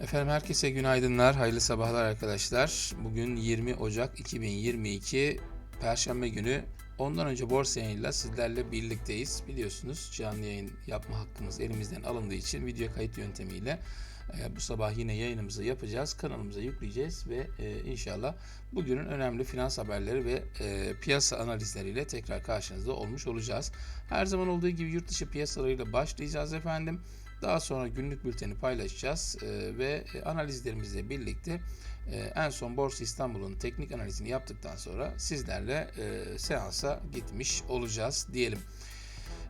Efendim herkese günaydınlar, hayırlı sabahlar arkadaşlar. Bugün 20 Ocak 2022 Perşembe günü. Ondan önce borsa yayınıyla sizlerle birlikteyiz. Biliyorsunuz canlı yayın yapma hakkımız elimizden alındığı için video kayıt yöntemiyle e, bu sabah yine yayınımızı yapacağız. Kanalımıza yükleyeceğiz ve e, inşallah bugünün önemli finans haberleri ve e, piyasa analizleriyle tekrar karşınızda olmuş olacağız. Her zaman olduğu gibi yurt dışı piyasalarıyla başlayacağız efendim. Daha sonra günlük bülteni paylaşacağız e, ve e, analizlerimizle birlikte e, en son Borsa İstanbul'un teknik analizini yaptıktan sonra sizlerle seansa gitmiş olacağız diyelim.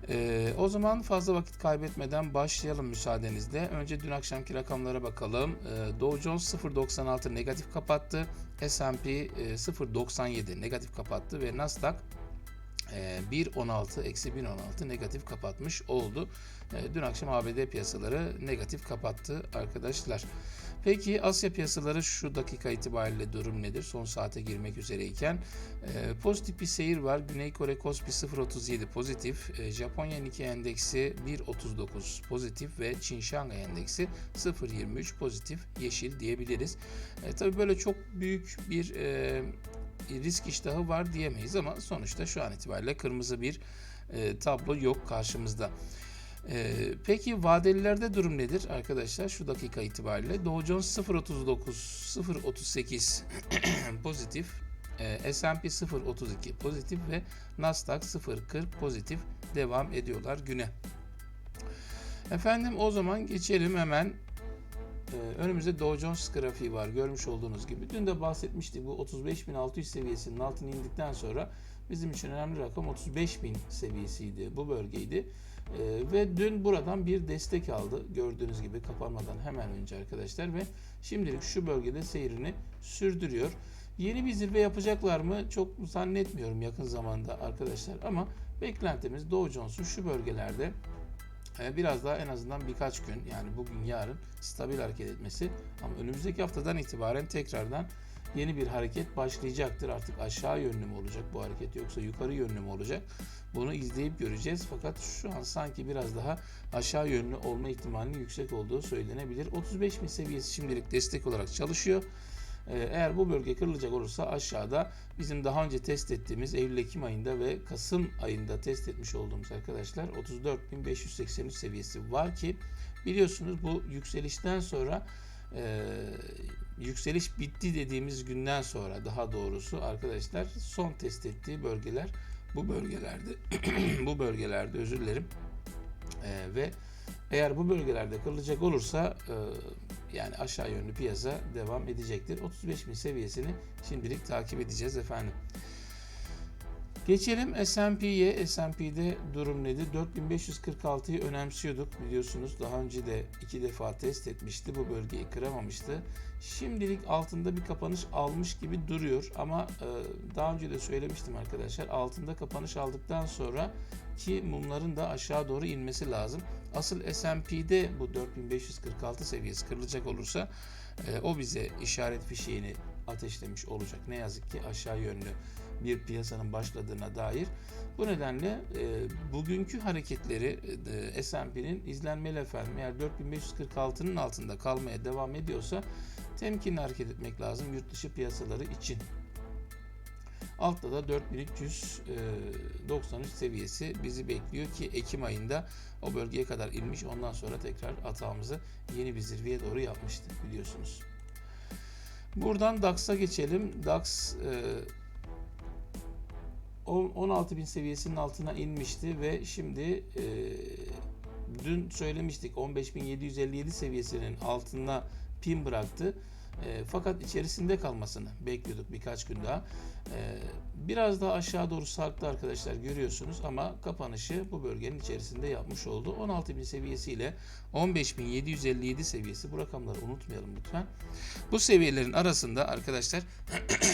E, o zaman fazla vakit kaybetmeden başlayalım müsaadenizle. Önce dün akşamki rakamlara bakalım. E, Dow Jones 0.96 negatif kapattı. S&P e, 0.97 negatif kapattı ve Nasdaq 1.16 eksi 1.16 negatif kapatmış oldu. E, Dün akşam ABD piyasaları negatif kapattı arkadaşlar. Peki Asya piyasaları şu dakika itibariyle durum nedir? Son saate girmek üzereyken e, pozitif bir seyir var. Güney Kore Kospi 0.37 pozitif, e, Japonya Nikkei endeksi 1.39 pozitif ve Çin Şangay endeksi 0.23 pozitif yeşil diyebiliriz. E, tabii böyle çok büyük bir e, risk iştahı var diyemeyiz ama sonuçta şu an itibariyle kırmızı bir e, tablo yok karşımızda. E, peki vadelilerde durum nedir arkadaşlar? Şu dakika itibariyle Dow Jones 0.39, 0.38 pozitif, e, S&P 0.32 pozitif ve Nasdaq 0.40 pozitif devam ediyorlar güne. Efendim o zaman geçelim hemen önümüzde Dow Jones grafiği var görmüş olduğunuz gibi. Dün de bahsetmiştik bu 35.600 seviyesinin altına indikten sonra bizim için önemli rakam 35.000 seviyesiydi. Bu bölgeydi. Ee, ve dün buradan bir destek aldı. Gördüğünüz gibi kapanmadan hemen önce arkadaşlar ve şimdilik şu bölgede seyrini sürdürüyor. Yeni bir zirve yapacaklar mı? Çok zannetmiyorum yakın zamanda arkadaşlar ama beklentimiz Dow Jones'un şu bölgelerde e, biraz daha en azından birkaç gün yani bugün yarın stabil hareket etmesi ama önümüzdeki haftadan itibaren tekrardan yeni bir hareket başlayacaktır. Artık aşağı yönlü mü olacak bu hareket yoksa yukarı yönlü mü olacak? Bunu izleyip göreceğiz. Fakat şu an sanki biraz daha aşağı yönlü olma ihtimalinin yüksek olduğu söylenebilir. 35 bin seviyesi şimdilik destek olarak çalışıyor. Ee, Eğer bu bölge kırılacak olursa aşağıda bizim daha önce test ettiğimiz Eylül-Ekim ayında ve Kasım ayında test etmiş olduğumuz arkadaşlar 34.583 seviyesi var ki biliyorsunuz bu yükselişten sonra e, yükseliş bitti dediğimiz günden sonra daha doğrusu arkadaşlar son test ettiği bölgeler bu bölgelerde bu bölgelerde özür dilerim. E, ve eğer bu bölgelerde kırılacak olursa e, yani aşağı yönlü piyasa devam edecektir. 35.000 seviyesini şimdilik takip edeceğiz efendim. Geçelim S&P'ye. S&P'de durum nedir? 4546'yı önemsiyorduk biliyorsunuz. Daha önce de iki defa test etmişti. Bu bölgeyi kıramamıştı. Şimdilik altında bir kapanış almış gibi duruyor. Ama e, daha önce de söylemiştim arkadaşlar. Altında kapanış aldıktan sonra ki mumların da aşağı doğru inmesi lazım. Asıl S&P'de bu 4546 seviyesi kırılacak olursa e, o bize işaret fişeğini ateşlemiş olacak. Ne yazık ki aşağı yönlü bir piyasanın başladığına dair. Bu nedenle e, bugünkü hareketleri e, S&P'nin izlenmeli efendim. Eğer 4546'nın altında kalmaya devam ediyorsa temkinli hareket etmek lazım yurt dışı piyasaları için. Altta da 4393 seviyesi bizi bekliyor ki Ekim ayında o bölgeye kadar inmiş. Ondan sonra tekrar atağımızı yeni bir zirveye doğru yapmıştık biliyorsunuz. Buradan DAX'a geçelim. DAX e, 16.000 seviyesinin altına inmişti ve şimdi e, dün söylemiştik 15.757 seviyesinin altına pin bıraktı. E, fakat içerisinde kalmasını bekliyorduk birkaç gün daha. E, biraz daha aşağı doğru sarktı arkadaşlar görüyorsunuz ama kapanışı bu bölgenin içerisinde yapmış oldu. 16.000 seviyesiyle 15.757 seviyesi bu rakamları unutmayalım lütfen. Bu seviyelerin arasında arkadaşlar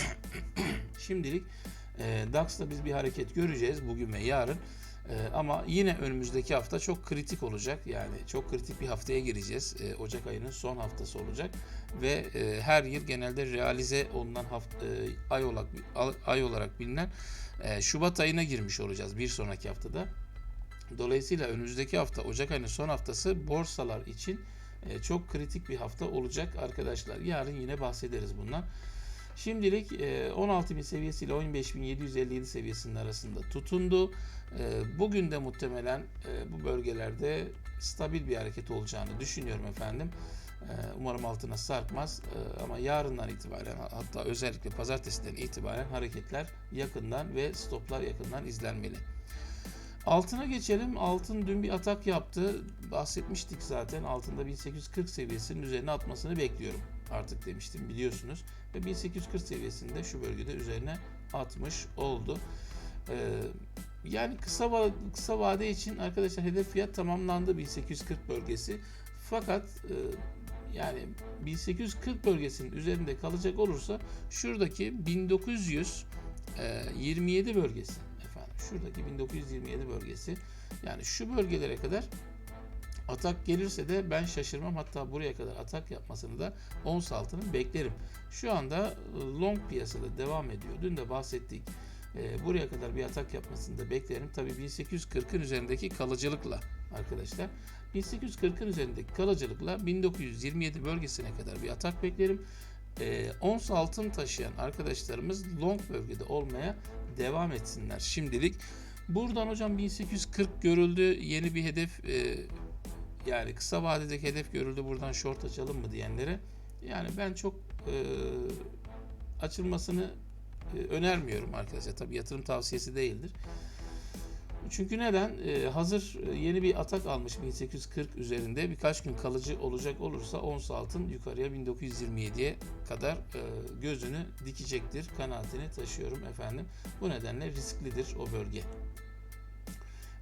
şimdilik e, DAX'ta biz bir hareket göreceğiz bugün ve yarın. E, ama yine önümüzdeki hafta çok kritik olacak. Yani çok kritik bir haftaya gireceğiz. E, Ocak ayının son haftası olacak ve e, her yıl genelde realize olunan hafta, e, ay olarak ay olarak bilinen e, Şubat ayına girmiş olacağız bir sonraki haftada. Dolayısıyla önümüzdeki hafta Ocak ayının son haftası borsalar için e, çok kritik bir hafta olacak arkadaşlar. Yarın yine bahsederiz bundan. Şimdilik e, 16.000 seviyesiyle 15.757 seviyesinin arasında tutundu. E, Bugün de muhtemelen e, bu bölgelerde stabil bir hareket olacağını düşünüyorum efendim. E, Umarım altına sarkmaz E, ama yarından itibaren hatta özellikle pazartesiden itibaren hareketler yakından ve stoplar yakından izlenmeli. Altına geçelim. Altın dün bir atak yaptı. Bahsetmiştik zaten. Altında 1840 seviyesinin üzerine atmasını bekliyorum. Artık demiştim biliyorsunuz. Ve 1840 seviyesinde şu bölgede üzerine atmış oldu. Ee, yani kısa va- kısa vade için arkadaşlar hedef fiyat tamamlandı 1840 bölgesi. Fakat e, yani 1840 bölgesinin üzerinde kalacak olursa şuradaki 1927 bölgesi efendim şuradaki 1927 bölgesi yani şu bölgelere kadar atak gelirse de ben şaşırmam hatta buraya kadar atak yapmasını da ons altının beklerim. Şu anda e, long piyasada devam ediyor. Dün de bahsettik. E, buraya kadar bir atak yapmasını da beklerim. Tabii 1840'ın üzerindeki kalıcılıkla arkadaşlar. 1840'ın üzerindeki kalıcılıkla 1927 bölgesine kadar bir atak beklerim. E, ons altın taşıyan arkadaşlarımız long bölgede olmaya devam etsinler şimdilik. Buradan hocam 1840 görüldü. Yeni bir hedef e, yani kısa vadedeki hedef görüldü. Buradan short açalım mı diyenlere. Yani ben çok e, açılmasını önermiyorum arkadaşlar. Tabii yatırım tavsiyesi değildir. Çünkü neden? E, hazır e, yeni bir atak almış 1840 üzerinde birkaç gün kalıcı olacak olursa ons altın yukarıya 1927'ye kadar e, gözünü dikecektir. Kanaatini taşıyorum efendim. Bu nedenle risklidir o bölge.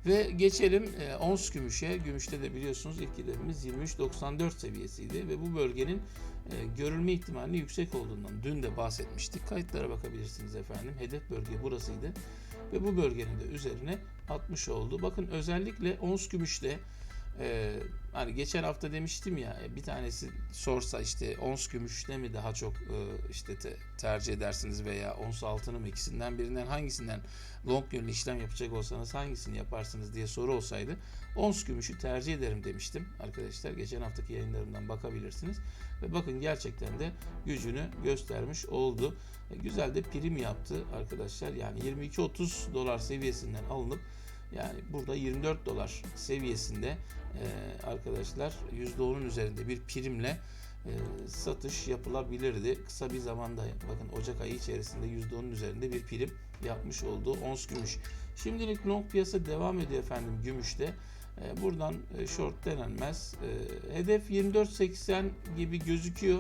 Ve geçelim e, ons gümüşe. Gümüşte de biliyorsunuz ilk hedefimiz 23.94 seviyesiydi ve bu bölgenin e, görülme ihtimalinin yüksek olduğundan dün de bahsetmiştik. Kayıtlara bakabilirsiniz efendim. Hedef bölge burasıydı ve bu bölgenin de üzerine 60 oldu. Bakın özellikle ons gümüşte e, hani geçen hafta demiştim ya bir tanesi sorsa işte ons gümüşte mi daha çok e, işte te- tercih edersiniz veya ons altını mı ikisinden birinden hangisinden long yönlü işlem yapacak olsanız hangisini yaparsınız diye soru olsaydı ons gümüşü tercih ederim demiştim arkadaşlar. Geçen haftaki yayınlarımdan bakabilirsiniz. Ve bakın gerçekten de gücünü göstermiş oldu. E, Güzel de prim yaptı arkadaşlar. Yani 22-30 dolar seviyesinden alınıp yani burada 24 dolar seviyesinde e, arkadaşlar %10'un üzerinde bir primle e, satış yapılabilirdi. Kısa bir zamanda bakın Ocak ayı içerisinde %10'un üzerinde bir prim yapmış olduğu ons gümüş. Şimdilik long piyasa devam ediyor efendim gümüşte. E, buradan e, short denenmez. E, hedef 24.80 gibi gözüküyor.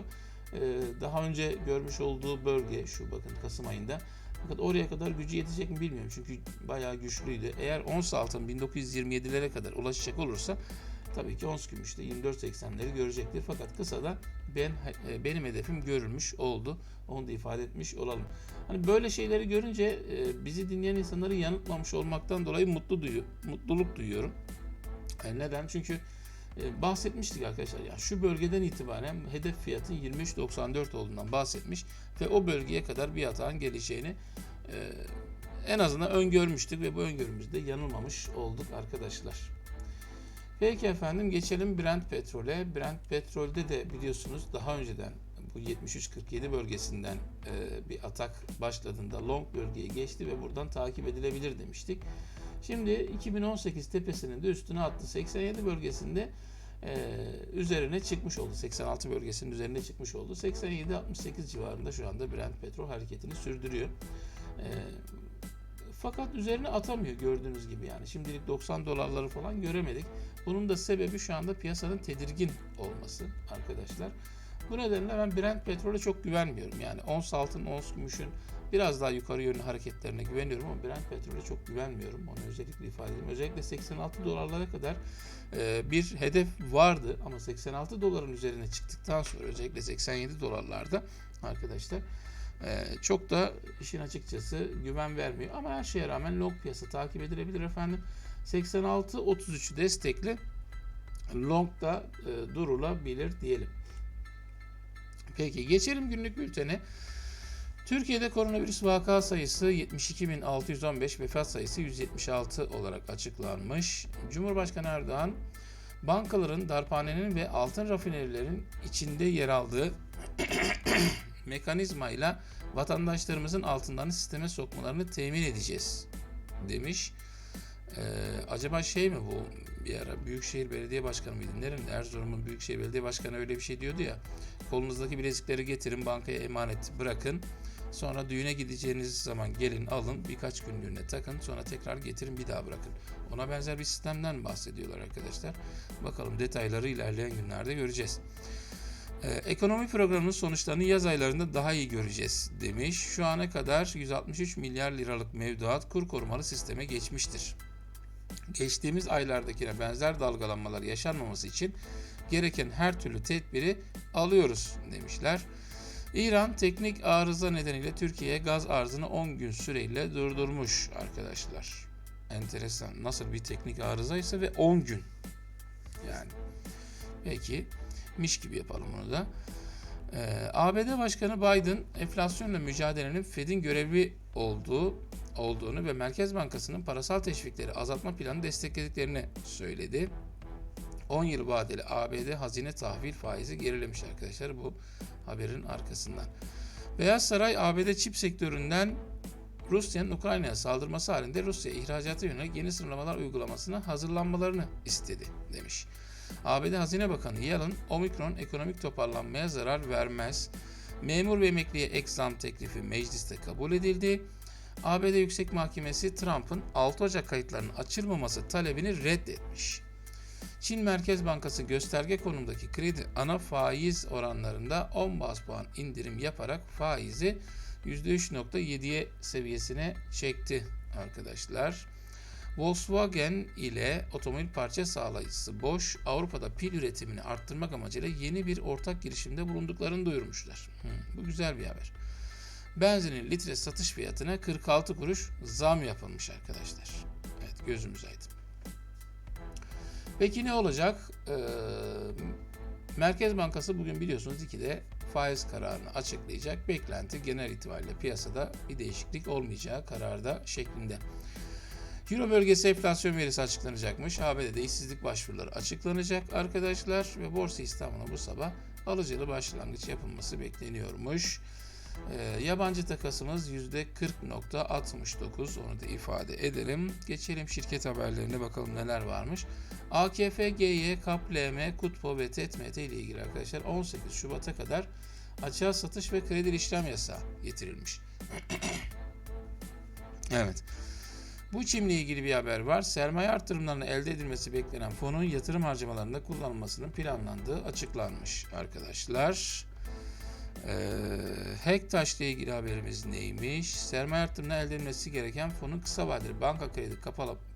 E, daha önce görmüş olduğu bölge şu bakın Kasım ayında. Fakat oraya kadar gücü yetecek mi bilmiyorum. Çünkü bayağı güçlüydü. Eğer ons altın 1927'lere kadar ulaşacak olursa tabii ki ons gümüşte 24.80'leri görecektir. Fakat kısada ben e, benim hedefim görülmüş oldu. Onu da ifade etmiş olalım. Hani böyle şeyleri görünce e, bizi dinleyen insanları yanıltmamış olmaktan dolayı mutlu duyu, mutluluk duyuyorum. E, neden? Çünkü bahsetmiştik arkadaşlar. Ya şu bölgeden itibaren hedef fiyatın 23.94 olduğundan bahsetmiş ve o bölgeye kadar bir atağın geleceğini e, en azından öngörmüştük ve bu öngörümüzde yanılmamış olduk arkadaşlar. Peki efendim geçelim Brent petrole. Brent petrolde de biliyorsunuz daha önceden bu 73-47 bölgesinden e, bir atak başladığında long bölgeye geçti ve buradan takip edilebilir demiştik. Şimdi 2018 tepesinin de üstüne attı. 87 bölgesinde e, üzerine çıkmış oldu. 86 bölgesinin üzerine çıkmış oldu. 87-68 civarında şu anda Brent petrol hareketini sürdürüyor. E, fakat üzerine atamıyor gördüğünüz gibi yani. Şimdilik 90 dolarları falan göremedik. Bunun da sebebi şu anda piyasanın tedirgin olması arkadaşlar. Bu nedenle ben Brent petrole çok güvenmiyorum. Yani ons altın, ons gümüşün biraz daha yukarı yönlü hareketlerine güveniyorum ama Brent petrole çok güvenmiyorum. Onu özellikle ifade edeyim. Özellikle 86 dolarlara kadar e, bir hedef vardı ama 86 doların üzerine çıktıktan sonra özellikle 87 dolarlarda arkadaşlar e, çok da işin açıkçası güven vermiyor. Ama her şeye rağmen long piyasa takip edilebilir efendim. 86-33 destekli long da e, durulabilir diyelim. Peki geçelim günlük bültene. Türkiye'de koronavirüs vaka sayısı 72.615, vefat sayısı 176 olarak açıklanmış. Cumhurbaşkanı Erdoğan bankaların, darphanenin ve altın rafinerilerin içinde yer aldığı mekanizmayla vatandaşlarımızın altınlarını sisteme sokmalarını temin edeceğiz demiş. Ee, acaba şey mi bu bir ara Büyükşehir Belediye Başkanı mıydı? Nerenin? Erzurum'un Büyükşehir Belediye Başkanı öyle bir şey diyordu ya. Kolunuzdaki bilezikleri getirin bankaya emanet bırakın. Sonra düğüne gideceğiniz zaman gelin alın birkaç günlüğüne takın sonra tekrar getirin bir daha bırakın. Ona benzer bir sistemden bahsediyorlar arkadaşlar. Bakalım detayları ilerleyen günlerde göreceğiz. Ee, ekonomi programının sonuçlarını yaz aylarında daha iyi göreceğiz demiş. Şu ana kadar 163 milyar liralık mevduat kur korumalı sisteme geçmiştir. Geçtiğimiz aylardakine benzer dalgalanmalar yaşanmaması için gereken her türlü tedbiri alıyoruz demişler. İran teknik arıza nedeniyle Türkiye'ye gaz arzını 10 gün süreyle durdurmuş arkadaşlar. Enteresan. Nasıl bir teknik arızaysa ve 10 gün. Yani. Peki. Miş gibi yapalım bunu da. Ee, ABD Başkanı Biden enflasyonla mücadelenin Fed'in görevi olduğu olduğunu ve Merkez Bankası'nın parasal teşvikleri azaltma planı desteklediklerini söyledi. 10 yıl vadeli ABD hazine tahvil faizi gerilemiş arkadaşlar bu haberin arkasından. Beyaz Saray ABD çip sektöründen Rusya'nın Ukrayna'ya saldırması halinde Rusya ihracata yönelik yeni sınırlamalar uygulamasına hazırlanmalarını istedi demiş. ABD Hazine Bakanı Yellen, Omikron ekonomik toparlanmaya zarar vermez. Memur ve emekliye ek teklifi mecliste kabul edildi. ABD Yüksek Mahkemesi Trump'ın 6 Ocak kayıtlarının açılmaması talebini reddetmiş. Çin Merkez Bankası gösterge konumdaki kredi ana faiz oranlarında 10 bas puan indirim yaparak faizi %3.7'ye seviyesine çekti arkadaşlar. Volkswagen ile otomobil parça sağlayıcısı Bosch Avrupa'da pil üretimini arttırmak amacıyla yeni bir ortak girişimde bulunduklarını duyurmuşlar. Hı, bu güzel bir haber. Benzinin litre satış fiyatına 46 kuruş zam yapılmış arkadaşlar. Evet gözümüz aydın. Peki ne olacak? Ee, Merkez Bankası bugün biliyorsunuz 2'de faiz kararını açıklayacak. Beklenti genel itibariyle piyasada bir değişiklik olmayacağı kararda şeklinde. Euro bölgesi enflasyon verisi açıklanacakmış. ABD'de işsizlik başvuruları açıklanacak arkadaşlar ve Borsa İstanbul'a bu sabah alıcılı başlangıç yapılması bekleniyormuş. E, yabancı takasımız %40.69 onu da ifade edelim. Geçelim şirket haberlerine bakalım neler varmış. AKF, GY, KAP, LM, KUTPO ve TETMT ile ilgili arkadaşlar 18 Şubat'a kadar açığa satış ve kredi işlem yasağı getirilmiş. evet. Bu çimle ilgili bir haber var. Sermaye artırımlarının elde edilmesi beklenen fonun yatırım harcamalarında kullanılmasının planlandığı açıklanmış arkadaşlar. Ee, Hektaş ile ilgili haberimiz neymiş? Sermaye artırımına elde edilmesi gereken fonun kısa vadeli banka kredi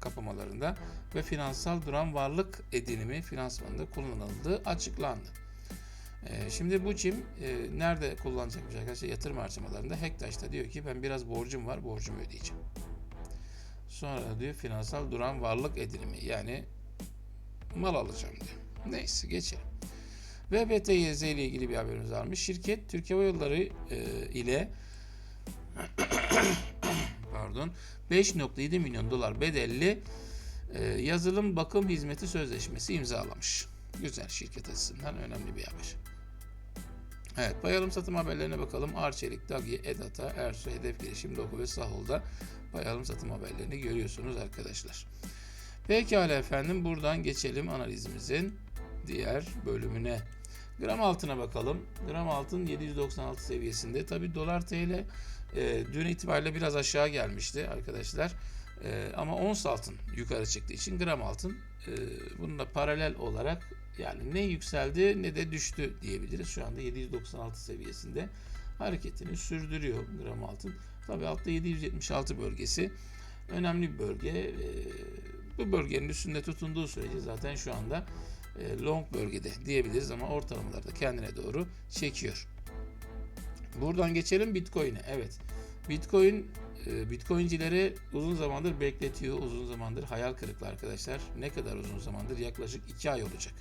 kapamalarında ve finansal duran varlık edinimi finansmanında kullanıldığı açıklandı. Ee, şimdi bu çim e, nerede kullanacakmış arkadaşlar? Yatırım harcamalarında Hektaş'ta diyor ki ben biraz borcum var borcumu ödeyeceğim. Sonra diyor finansal duran varlık edinimi yani mal alacağım diyor. Neyse geçelim. Ve BTYZ ile ilgili bir haberimiz varmış. Şirket Türkiye Hava Yolları e, ile pardon 5.7 milyon dolar bedelli e, yazılım bakım hizmeti sözleşmesi imzalamış. Güzel şirket açısından önemli bir haber. Evet, pay satım haberlerine bakalım. Arçelik, Dagi, Edata, Ersu, Hedef Gelişim, Doku ve Sahul'da pay satım haberlerini görüyorsunuz arkadaşlar. Pekala efendim buradan geçelim analizimizin diğer bölümüne. Gram altına bakalım. Gram altın 796 seviyesinde. Tabi dolar TL e, dün itibariyle biraz aşağı gelmişti arkadaşlar. E, ama ons altın yukarı çıktığı için gram altın e, bununla paralel olarak yani ne yükseldi ne de düştü diyebiliriz. Şu anda 796 seviyesinde hareketini sürdürüyor gram altın. Tabi altta 776 bölgesi önemli bir bölge. E, bu bölgenin üstünde tutunduğu sürece zaten şu anda long bölgede diyebiliriz ama ortalamalarda kendine doğru çekiyor. Buradan geçelim Bitcoin'e. Evet. Bitcoin e, Bitcoincileri uzun zamandır bekletiyor. Uzun zamandır hayal kırıklığı arkadaşlar. Ne kadar uzun zamandır? Yaklaşık 2 ay olacak.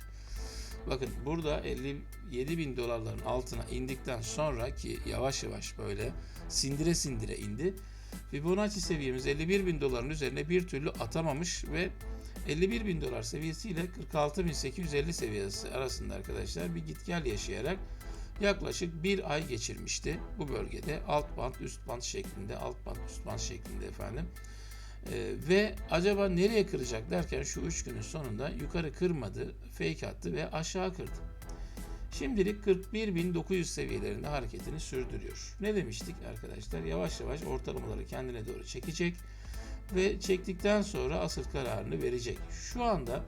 Bakın burada 57 bin dolarların altına indikten sonra ki yavaş yavaş böyle sindire sindire indi. Fibonacci seviyemiz 51 bin doların üzerine bir türlü atamamış ve 51 bin dolar seviyesiyle 46.850 seviyesi arasında arkadaşlar bir git gel yaşayarak yaklaşık bir ay geçirmişti bu bölgede alt band üst band şeklinde alt band üst band şeklinde efendim. Ee, ve acaba nereye kıracak derken şu 3 günün sonunda yukarı kırmadı, fake attı ve aşağı kırdı. Şimdilik 41.900 seviyelerinde hareketini sürdürüyor. Ne demiştik arkadaşlar? Yavaş yavaş ortalamaları kendine doğru çekecek ve çektikten sonra asıl kararını verecek. Şu anda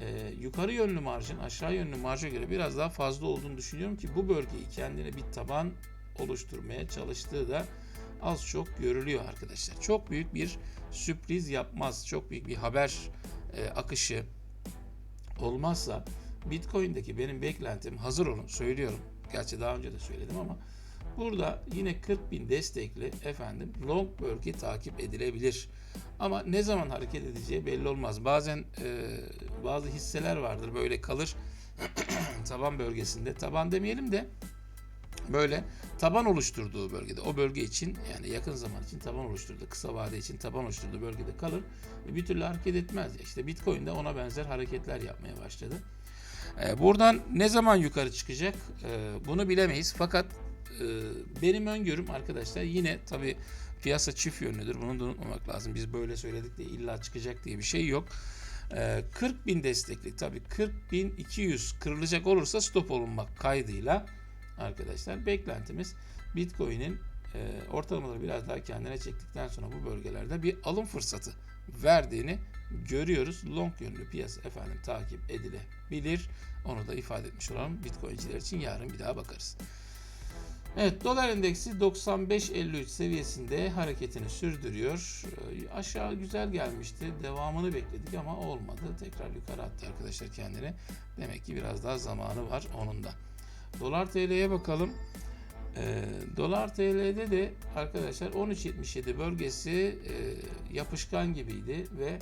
e, yukarı yönlü marjın aşağı yönlü marja göre biraz daha fazla olduğunu düşünüyorum ki bu bölgeyi kendine bir taban oluşturmaya çalıştığı da az çok görülüyor arkadaşlar. Çok büyük bir sürpriz yapmaz. Çok büyük bir haber e, akışı olmazsa Bitcoin'deki benim beklentim hazır olun söylüyorum. Gerçi daha önce de söyledim ama burada yine 40 bin destekli efendim long bölge takip edilebilir. Ama ne zaman hareket edeceği belli olmaz. Bazen e, bazı hisseler vardır böyle kalır taban bölgesinde. Taban demeyelim de böyle taban oluşturduğu bölgede o bölge için yani yakın zaman için taban oluşturduğu kısa vade için taban oluşturduğu bölgede kalır ve bir türlü hareket etmez. İşte Bitcoin de ona benzer hareketler yapmaya başladı. Ee, buradan ne zaman yukarı çıkacak ee, bunu bilemeyiz. Fakat e, benim öngörüm arkadaşlar yine tabi piyasa çift yönlüdür. Bunu da unutmamak lazım. Biz böyle söyledik de illa çıkacak diye bir şey yok. 40 bin destekli tabi 40 bin 200 kırılacak olursa stop olunmak kaydıyla arkadaşlar beklentimiz Bitcoin'in e, ortalamaları biraz daha kendine çektikten sonra bu bölgelerde bir alım fırsatı verdiğini görüyoruz. Long yönlü piyasa efendim takip edilebilir. Onu da ifade etmiş olalım. Bitcoin'ciler için yarın bir daha bakarız. Evet dolar endeksi 95.53 seviyesinde hareketini sürdürüyor. Ee, Aşağı güzel gelmişti. Devamını bekledik ama olmadı. Tekrar yukarı attı arkadaşlar kendini. Demek ki biraz daha zamanı var onun da. Dolar TL'ye bakalım. Ee, dolar TL'de de arkadaşlar 13.77 bölgesi e, yapışkan gibiydi ve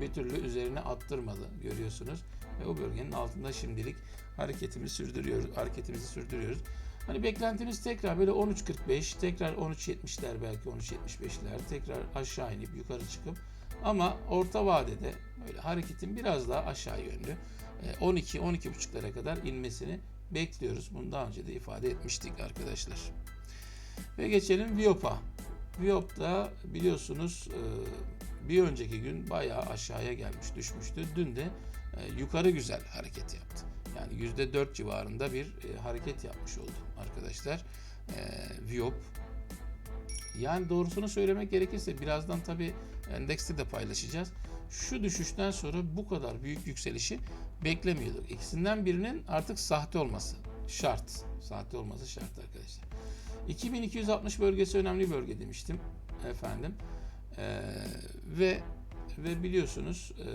bir türlü üzerine attırmadı görüyorsunuz. Ve o bölgenin altında şimdilik hareketimizi sürdürüyoruz. Hareketimizi sürdürüyoruz. Hani beklentimiz tekrar böyle 13.45, tekrar 13.70'ler belki 13.75'ler, tekrar aşağı inip yukarı çıkıp ama orta vadede böyle hareketin biraz daha aşağı yönlü 12-12.5'lara kadar inmesini bekliyoruz. Bunu daha önce de ifade etmiştik arkadaşlar. Ve geçelim Viop'a. Viop'ta biliyorsunuz e, bir önceki gün bayağı aşağıya gelmiş düşmüştü. Dün de e, yukarı güzel hareket yaptı. Yani %4 civarında bir e, hareket yapmış oldu arkadaşlar. Viop. Yani doğrusunu söylemek gerekirse birazdan tabi endekste de paylaşacağız. Şu düşüşten sonra bu kadar büyük yükselişi beklemiyorduk. İkisinden birinin artık sahte olması şart. Sahte olması şart arkadaşlar. 2260 bölgesi önemli bölge demiştim efendim. Ee, ve ve biliyorsunuz e,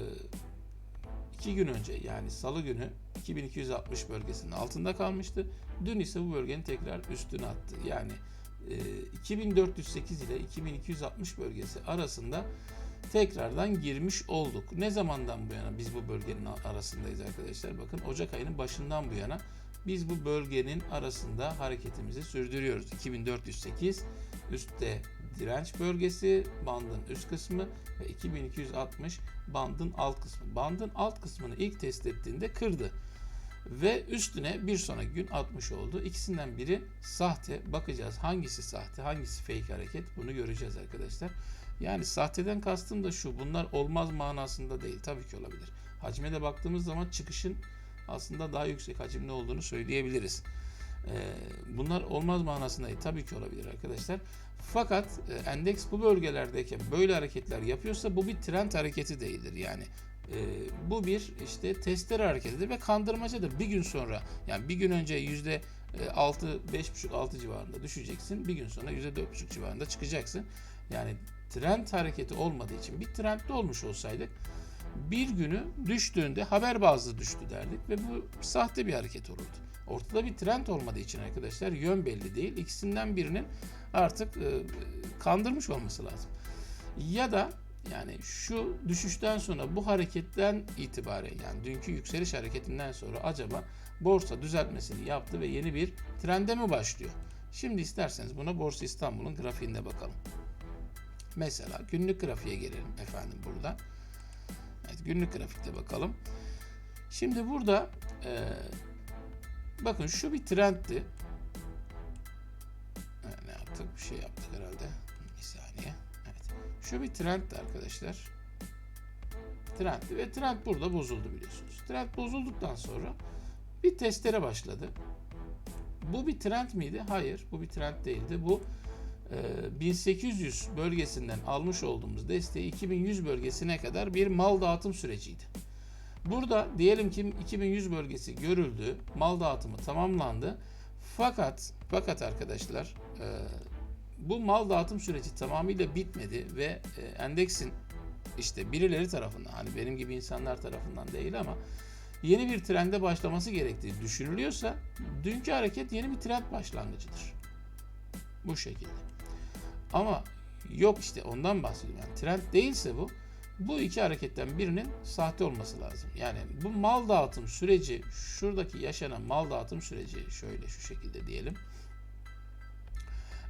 iki gün önce yani salı günü 2260 bölgesinin altında kalmıştı. Dün ise bu bölgenin tekrar üstüne attı. Yani e, 2408 ile 2260 bölgesi arasında tekrardan girmiş olduk. Ne zamandan bu yana biz bu bölgenin arasındayız arkadaşlar? Bakın Ocak ayının başından bu yana biz bu bölgenin arasında hareketimizi sürdürüyoruz. 2408 üstte direnç bölgesi, bandın üst kısmı ve 2260 bandın alt kısmı. Bandın alt kısmını ilk test ettiğinde kırdı. Ve üstüne bir sonraki gün 60 oldu. İkisinden biri sahte. Bakacağız hangisi sahte, hangisi fake hareket bunu göreceğiz arkadaşlar. Yani sahteden kastım da şu. Bunlar olmaz manasında değil. Tabii ki olabilir. Hacme de baktığımız zaman çıkışın aslında daha yüksek hacimli olduğunu söyleyebiliriz. Bunlar olmaz manasında değil. Tabii ki olabilir arkadaşlar. Fakat endeks bu bölgelerdeyken böyle hareketler yapıyorsa bu bir trend hareketi değildir. Yani bu bir işte testere hareketidir ve kandırmacadır. Bir gün sonra yani bir gün önce yüzde 6, 5,5, 6 civarında düşeceksin. Bir gün sonra yüzde 4,5 civarında çıkacaksın. Yani trend hareketi olmadığı için bir trendde olmuş olsaydık bir günü düştüğünde haber bazlı düştü derdik ve bu sahte bir hareket olurdu. Ortada bir trend olmadığı için arkadaşlar yön belli değil. İkisinden birinin artık e, kandırmış olması lazım. Ya da yani şu düşüşten sonra bu hareketten itibaren yani dünkü yükseliş hareketinden sonra acaba borsa düzeltmesini yaptı ve yeni bir trende mi başlıyor? Şimdi isterseniz buna Borsa İstanbul'un grafiğinde bakalım. Mesela günlük grafiğe gelelim efendim burada. Evet günlük grafikte bakalım. Şimdi burada e, bakın şu bir trendti. Ne yaptık? Bir şey yaptık herhalde. Bir saniye. Evet. Şu bir trendti arkadaşlar. Trendti ve trend burada bozuldu biliyorsunuz. Trend bozulduktan sonra bir testere başladı. Bu bir trend miydi? Hayır, bu bir trend değildi. Bu e, 1800 bölgesinden almış olduğumuz desteği 2100 bölgesine kadar bir mal dağıtım süreciydi. Burada diyelim ki 2100 bölgesi görüldü, mal dağıtımı tamamlandı. Fakat fakat arkadaşlar e, bu mal dağıtım süreci tamamıyla bitmedi ve e, endeksin işte birileri tarafından hani benim gibi insanlar tarafından değil ama yeni bir trende başlaması gerektiği düşünülüyorsa dünkü hareket yeni bir trend başlangıcıdır. Bu şekilde. Ama yok işte ondan bahsediyorum. Yani trend değilse bu bu iki hareketten birinin sahte olması lazım. Yani bu mal dağıtım süreci şuradaki yaşanan mal dağıtım süreci şöyle şu şekilde diyelim.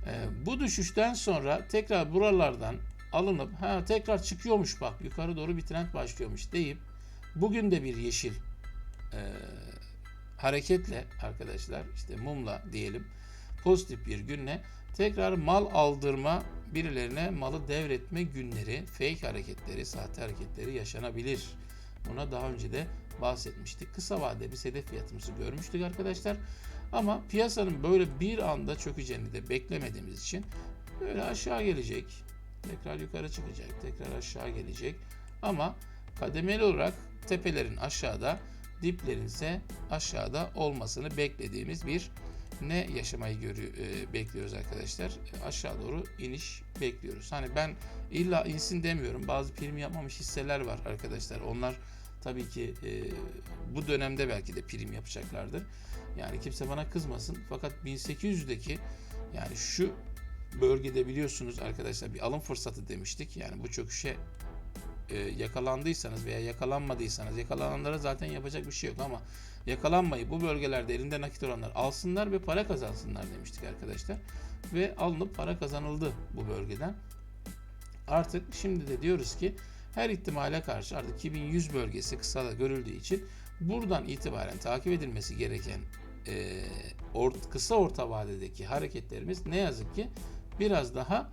Ee, bu düşüşten sonra tekrar buralardan alınıp ha tekrar çıkıyormuş bak yukarı doğru bir trend başlıyormuş deyip bugün de bir yeşil e, hareketle arkadaşlar işte mumla diyelim pozitif bir günle tekrar mal aldırma birilerine malı devretme günleri fake hareketleri sahte hareketleri yaşanabilir. Buna daha önce de bahsetmiştik. Kısa vadede bir hedef fiyatımızı görmüştük arkadaşlar. Ama piyasanın böyle bir anda çökeceğini de beklemediğimiz için böyle aşağı gelecek. Tekrar yukarı çıkacak. Tekrar aşağı gelecek. Ama kademeli olarak tepelerin aşağıda, diplerin ise aşağıda olmasını beklediğimiz bir ne yaşamayı görüyor, e, bekliyoruz arkadaşlar? E, aşağı doğru iniş bekliyoruz. Hani ben illa insin demiyorum. Bazı prim yapmamış hisseler var arkadaşlar. Onlar tabii ki e, bu dönemde belki de prim yapacaklardır. Yani kimse bana kızmasın. Fakat 1800'deki yani şu bölgede biliyorsunuz arkadaşlar bir alım fırsatı demiştik. Yani bu çöküşe e, yakalandıysanız veya yakalanmadıysanız yakalananlara zaten yapacak bir şey yok ama yakalanmayı bu bölgelerde elinde nakit olanlar alsınlar ve para kazansınlar demiştik arkadaşlar. Ve alınıp para kazanıldı bu bölgeden. Artık şimdi de diyoruz ki her ihtimale karşı artık 2100 bölgesi kısa da görüldüğü için buradan itibaren takip edilmesi gereken e, or, kısa orta vadedeki hareketlerimiz ne yazık ki biraz daha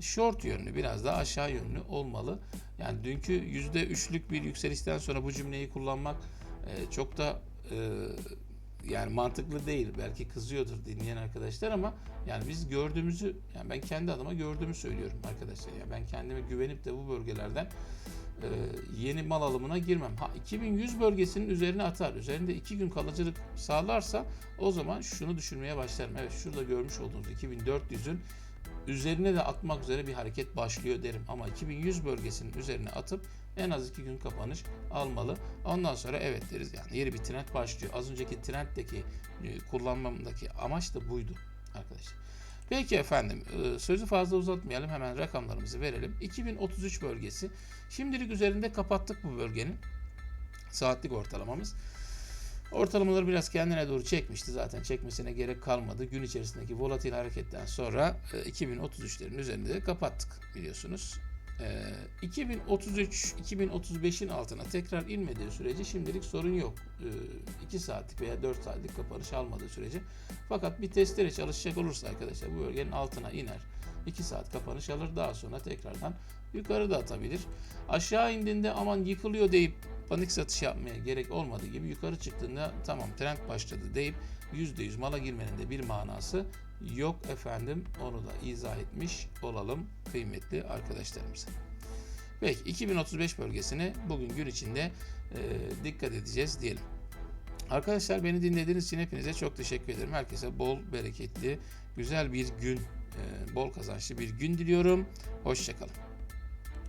short yönlü, biraz daha aşağı yönlü olmalı. Yani dünkü %3'lük bir yükselişten sonra bu cümleyi kullanmak e, çok da e, yani mantıklı değil. Belki kızıyordur dinleyen arkadaşlar ama yani biz gördüğümüzü yani ben kendi adıma gördüğümü söylüyorum arkadaşlar. Yani ben kendime güvenip de bu bölgelerden e, yeni mal alımına girmem. Ha 2100 bölgesinin üzerine atar. Üzerinde 2 gün kalıcılık sağlarsa o zaman şunu düşünmeye başlarım. Evet şurada görmüş olduğunuz 2400'ün üzerine de atmak üzere bir hareket başlıyor derim. Ama 2100 bölgesinin üzerine atıp en az 2 gün kapanış almalı. Ondan sonra evet deriz yani yeni bir trend başlıyor. Az önceki trenddeki e, kullanmamdaki amaç da buydu arkadaşlar. Peki efendim e, sözü fazla uzatmayalım hemen rakamlarımızı verelim. 2033 bölgesi. Şimdilik üzerinde kapattık bu bölgenin saatlik ortalamamız. Ortalamaları biraz kendine doğru çekmişti zaten çekmesine gerek kalmadı. Gün içerisindeki volatil hareketten sonra 2033'lerin üzerinde de kapattık biliyorsunuz. 2033-2035'in altına tekrar inmediği sürece şimdilik sorun yok. 2 saatlik veya 4 saatlik kapanış almadığı sürece. Fakat bir testere çalışacak olursa arkadaşlar bu bölgenin altına iner. 2 saat kapanış alır daha sonra tekrardan yukarı da atabilir. Aşağı indiğinde aman yıkılıyor deyip panik satış yapmaya gerek olmadığı gibi yukarı çıktığında tamam trend başladı deyip %100 mala girmenin de bir manası yok efendim onu da izah etmiş olalım kıymetli arkadaşlarımıza. Peki 2035 bölgesine bugün gün içinde e, dikkat edeceğiz diyelim. Arkadaşlar beni dinlediğiniz için hepinize çok teşekkür ederim. Herkese bol, bereketli, güzel bir gün, e, bol kazançlı bir gün diliyorum. Hoşçakalın.